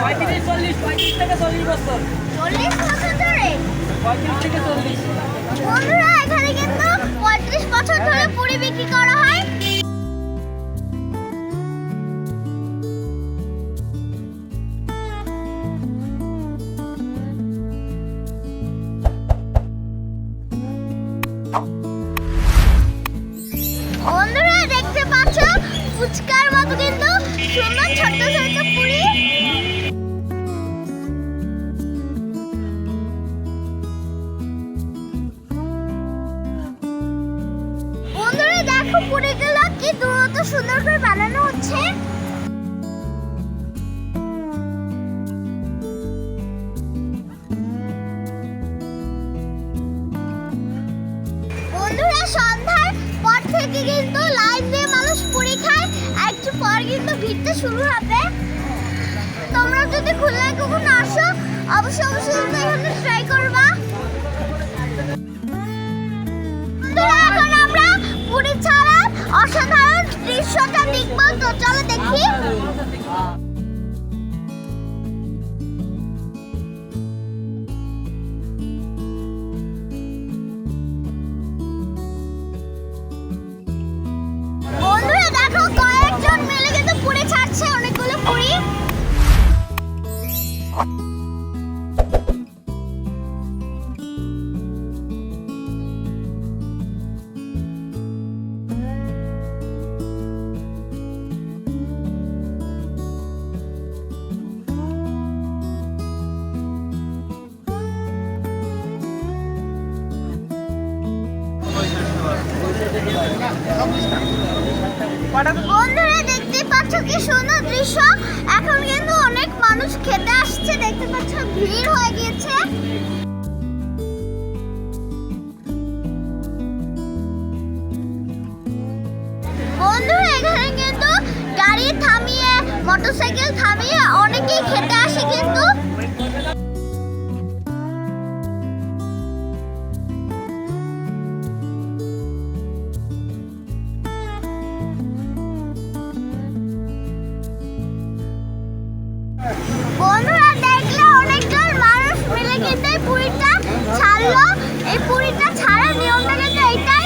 পঁয়ত্রিশ চল্লিশ পঁয়ত্রিশ থেকে চল্লিশ বছর। চল্লিশ বছর ধরে? পঁয়ত্রিশ থেকে চল্লিশ। বন্ধুরা এখানে কিন্তু পঁয়ত্রিশ বছর ধরে পুরি বিক্রি করা হয়। বন্ধুরা দেখতে পাচ্ছ ফুচকার মতো কিন্তু সুন্দর ছোট্ট পুরিগুলো কি দ্রুত সুন্দর করে বানানো হচ্ছে। বন্ধুরা, সন্ধ্যার পর থেকে কিন্তু লাইন দিয়ে মানুষ পুরি খায়। একটু পর কিন্তু ভিড়তে শুরু হবে। তোমরা যদি খুলনায় কখনো আসো চলো বন্ধুরা, দেখতে পাচ্ছ কি সুন্দর দৃশ্য? এখন কিন্তু অনেক মানুষ খেতে আসছে। দেখতে পাচ্ছ, ভিড় হয়ে গিয়েছে। বন্ধুরা, এখানে কিন্তু গাড়ি থামিয়ে, মোটরসাইকেল থামিয়ে অনেকেই খেতে আসে কিন্তু ছাড়লো এই পুরীটা ছাড়ার নিয়মটা কিন্তু এইটাই।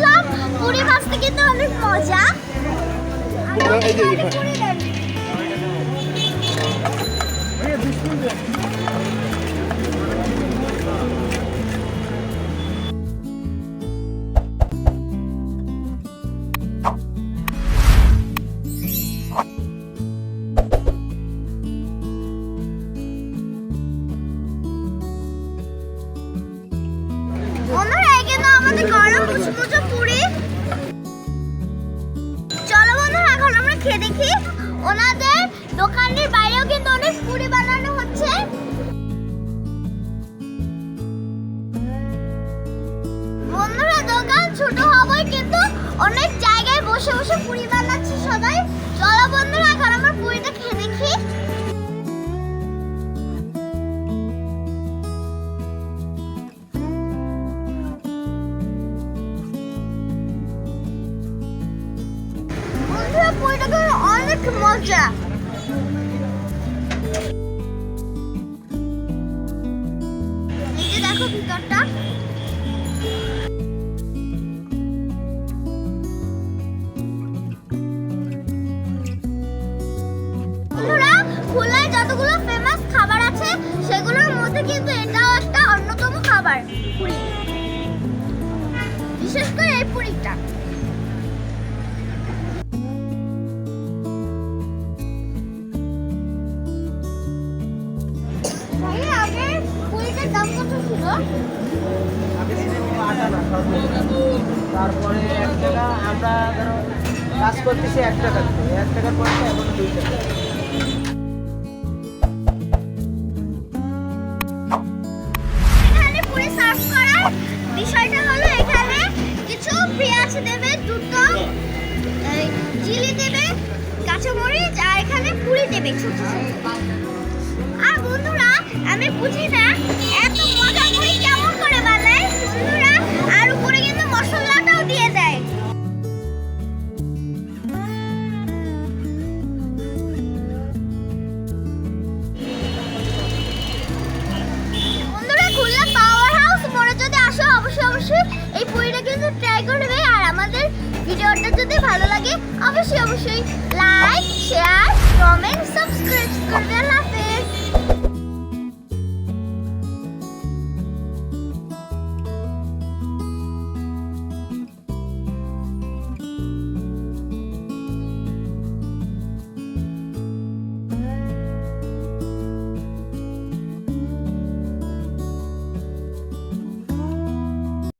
ভেজে আসলাম পুরি ভাজতে কিন্তু অনেক মজা। এই যে এখন দেখি। ওনাদের দোকানের বাইরেও কিন্তু অনেক পুরি বানানো হচ্ছে। বন্ধুরা, দোকান ছোট হবেই কিন্তু অনেক জায়গায় বসে বসে পুরি বানাচ্ছে। পর্যটকের অনেক মজা এই যে দেখো যতগুলো ফেমাস খাবার আছে সেগুলোর মধ্যে কিন্তু এটাও একটা অন্যতম খাবার বিশেষ করে এই পুরিটা। তারপরে এক টাকা, আমরা ধরো বিষয়টা হলো এখানে কিছু পেঁয়াজ দেবে, দুটো চিলি দেবে, কাঁচামরিচ, আর এখানে পুরি দেবে ছোট। আর বন্ধুরা, আমি বুঝি না এত কেমন করে বানায়? বন্ধুরা, আর যদি আসো, অবশ্যই অবশ্যই এই কিন্তু ট্রাই করবে। আর আমাদের যদি ভালো লাগে, অবশ্যই অবশ্যই লাইক শেয়ার কমেন্ট সাবস্ক্রাইব